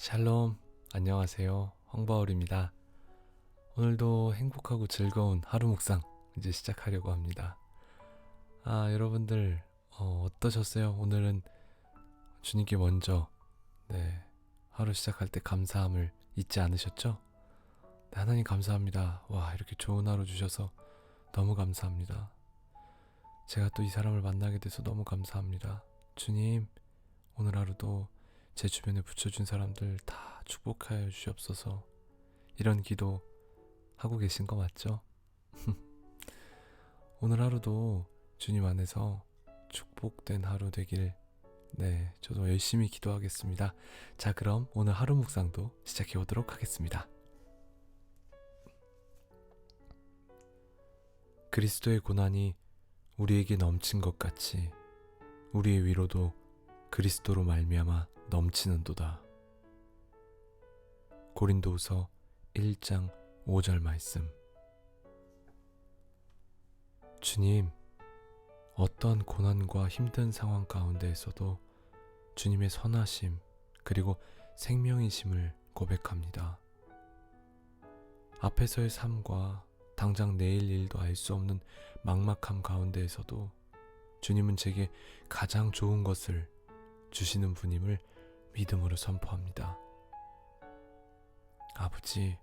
샬롬, 안녕하세요. 황바울입니다. 오늘도 행복하고 즐거운 하루 묵상 이제 시작하려고 합니다. 아, 여러분들, 어, 어떠셨어요? 오늘은 주님께 먼저, 네, 하루 시작할 때 감사함을 잊지 않으셨죠? 네, 하나님 감사합니다. 와, 이렇게 좋은 하루 주셔서 너무 감사합니다. 제가 또 이 사람을 만나게 돼서 너무 감사합니다. 주님, 오늘 하루도 제 주변에 붙여준 사람들 다 축복하여 주시옵소서. 이런 기도 하고 계신 거 맞죠? 오늘 하루도 주님 안에서 축복된 하루 되길 네, 저도 열심히 기도하겠습니다. 자, 그럼 오늘 하루 묵상도 시작해 보도록 하겠습니다. 그리스도의 고난이 우리에게 넘친 것 같이 우리의 위로도 그리스도로 말미암아 넘치는도다. 고린도후서 1장 5절 말씀. 주님, 어떤 고난과 힘든 상황 가운데에서도 주님의 선하심 그리고 생명이심을 고백합니다. 앞에서의 삶과 당장 내일 일도 알 수 없는 막막함 가운데에서도 주님은 제게 가장 좋은 것을 주시는 분임을 믿음으로 선포합니다. 아버지,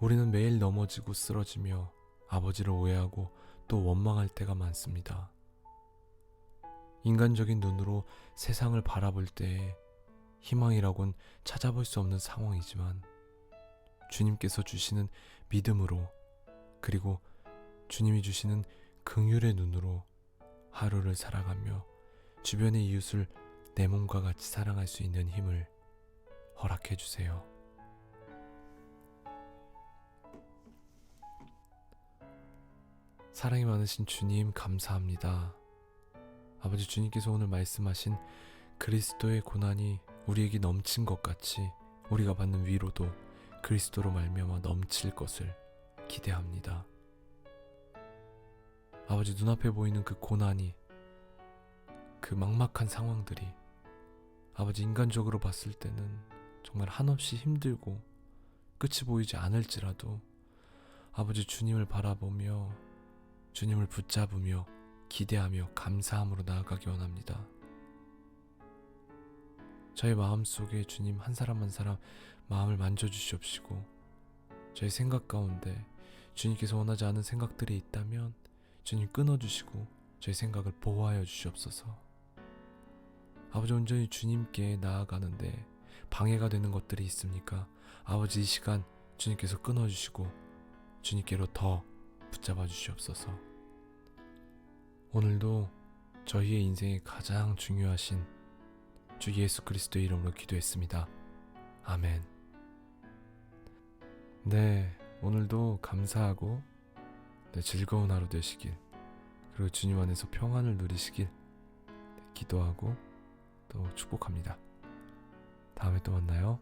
우리는 매일 넘어지고 쓰러지며 아버지를 오해하고 또 원망할 때가 많습니다. 인간적인 눈으로 세상을 바라볼 때에 희망이라곤 찾아볼 수 없는 상황이지만 주님께서 주시는 믿음으로 그리고 주님이 주시는 긍휼의 눈으로 하루를 살아가며 주변의 이웃을 내 몸과 같이 사랑할 수 있는 힘을 허락해 주세요. 사랑이 많으신 주님 감사합니다. 아버지 주님께서 오늘 말씀하신 그리스도의 고난이 우리에게 넘친 것 같이 우리가 받는 위로도 그리스도로 말미암아 넘칠 것을 기대합니다. 아버지 눈앞에 보이는 그 고난이 그 막막한 상황들이 아버지 인간적으로 봤을 때는 정말 한없이 힘들고 끝이 보이지 않을지라도 아버지 주님을 바라보며 주님을 붙잡으며 기대하며 감사함으로 나아가기 원합니다. 저의 마음 속에 주님 한 사람 한 사람 마음을 만져주시옵시고 저의 생각 가운데 주님께서 원하지 않은 생각들이 있다면 주님 끊어주시고 저의 생각을 보호하여 주시옵소서. 아버지 온전히 주님께 나아가는데 방해가 되는 것들이 있습니까? 아버지 이 시간 주님께서 끊어주시고 주님께로 더 붙잡아 주시옵소서. 오늘도 저희의 인생에 가장 중요하신 주 예수 그리스도의 이름으로 기도했습니다. 아멘. 네, 오늘도 감사하고 네, 즐거운 하루 되시길 그리고 주님 안에서 평안을 누리시길 네, 기도하고 또 축복합니다. 다음에 또 만나요.